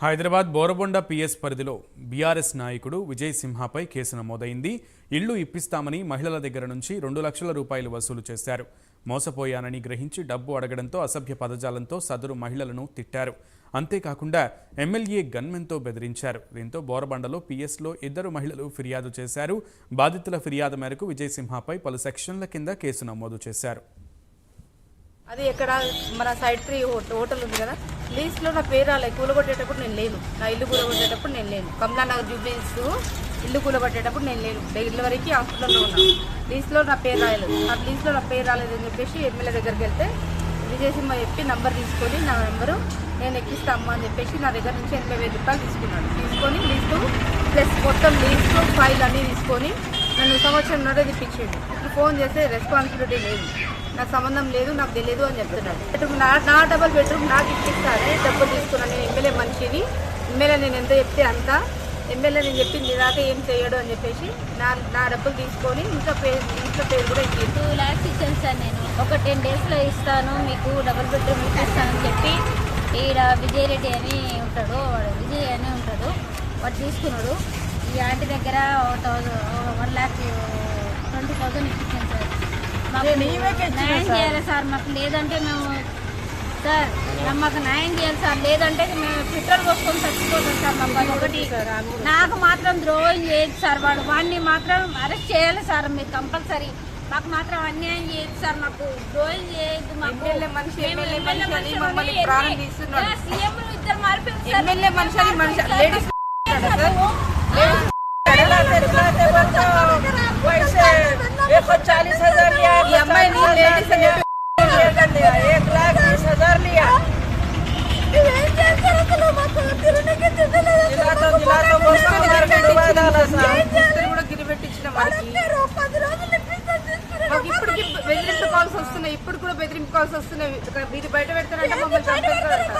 Hyderabad Borabanda PS పరిధిలో BRS నాయకుడు Vijay సింహాపై case నమోదైంది. ఇళ్ళు ఇప్పిస్తామని మహిళల దగ్గర నుంచి రెండు లక్షల రూపాయలు వసూలు చేశారు. మోసపోయానని గ్రహించి డబ్బు అడగడంతో అసభ్య పదజాలంతో సదరు మహిళలను తిట్టారు. అంతేకాకుండా ఎమ్మెల్యే గన్మెన్తో బెదిరించారు. దీంతో బోరబండలో పిఎస్లో ఇద్దరు మహిళలు ఫిర్యాదు చేశారు. బాధితుల ఫిర్యాదు మేరకు విజయ్ సింహాపై పలు సెక్షన్ల కింద కేసు నమోదు చేశారు. అది ఎక్కడ మన సైడ్ ఫ్రీ హోటల్ ఉంది కదా? లీస్ట్లో నా పేరు రాలే. కూలగొట్టేటప్పుడు నేను లేను. నా ఇల్లు కూలగొట్టేటప్పుడు నేను లేను. కమలా నగర్ జూబ్లీస్ ఇల్లు కూలగొట్టేటప్పుడు నేను లేను. డెలివరీకి హాస్పిటల్లో ఉన్నాను లీస్ట్లో నా పేరు రాలేదు నా లీస్ట్లో నా పేరు రాలేదని చెప్పేసి ఎమ్మెల్యే దగ్గరికి వెళ్తే విజయసింహ చెప్పి నంబర్ తీసుకొని నా నెంబరు నేను ఎక్కిస్తా అని చెప్పేసి నా దగ్గర నుంచి ఎనభై వేల రూపాయలు తీసుకున్నాడు. తీసుకొని లీస్టు ప్లస్ మొత్తం లీస్టు ఫైల్ అన్నీ తీసుకొని నన్ను సంవత్సరం నోటే తిప్పించిండు ఇప్పుడు ఫోన్ చేస్తే రెస్పాన్సిబిలిటీ లేదు. నాకు సంబంధం లేదు నాకు తెలియదు అని చెప్తున్నాడు. నా నా డబల్ బెడ్రూమ్ నాకు ఇప్పిస్తానే డబ్బులు తీసుకున్నాను నేను ఎమ్మెల్యే మనిషిని. ఎమ్మెల్యే నేను ఎంత చెప్తే అంత. ఎమ్మెల్యే నేను చెప్పింది దాకా ఏం చేయడు అని చెప్పేసి నా నా డబ్బులు తీసుకొని ఇంకా పేరు ఇంట్లో పేరు కూడా ఇచ్చింది టూ ల్యాక్స్ ఇచ్చాను సార్ నేను. ఒక టెన్ డేస్లో ఇస్తాను మీకు డబుల్ బెడ్రూమ్ ఇచ్చేస్తానని చెప్పి ఈడ విజయ్ రెడ్డి అని ఉంటాడు వాడు విజయ్ అని ఉంటాడు. వాడు తీసుకున్నాడు. ఈ ఆంటీ దగ్గర thousand one lakh twenty thousand ఇప్పించాను న్యాయం చేయాలి సార్ మాకు లేదంటే మేము సార్ మాకు న్యాయం చేయాలి సార్ లేదంటే మేము పెట్రోల్ పోసుకొని చచ్చిపోతాం సార్ మాకు ఒకటి నాకు మాత్రం ద్రోహం చేయదు సార్ వాడు వాడిని మాత్రం అరెస్ట్ చేయాలి సార్ మీరు కంపల్సరీ మాకు మాత్రం అన్యాయం చేయదు సార్ మాకు ద్రోహం చేయదు మాకు ఎమ్మెల్యే మనిషి, మేము ఎమ్మెల్యే एक लाख बीस हजार लिया మేమేం చేస్తాం అసలు? మాకు తిననీకి తినలేదు. दिला तो दिला तो बस हजार का डुबा डाला साहब ఇద్దరు కూడా గిరి పెట్టించిన వాడికి అన్నారు, పది రోజులు ఇప్పిస్తాను తీసుకున్నాడు. మాకు ఇప్పటికి బెదిరింపు కాల్స్ వస్తున్నాయి ఇప్పుడు కూడా బెదిరింపు కాల్స్ వస్తున్నాయి ఇక్కడ మీరు బయట పెడతారంటే మమ్మల్ని చంపేస్తారంట